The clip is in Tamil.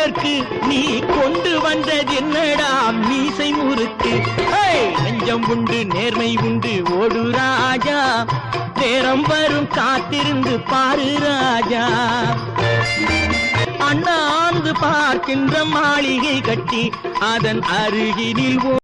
இதற்கு நீ கொண்டு வந்தது என்னடா? மீசை முறுக்கு. நெஞ்சம் உண்டு நேர்மை உண்டு ஓடு ராஜா. நேரம் வரும் காத்திருந்து பாரு ராஜா. அண்ணாந்து பார்க்கின்ற மாளிகை கட்டி அதன் அருகினில்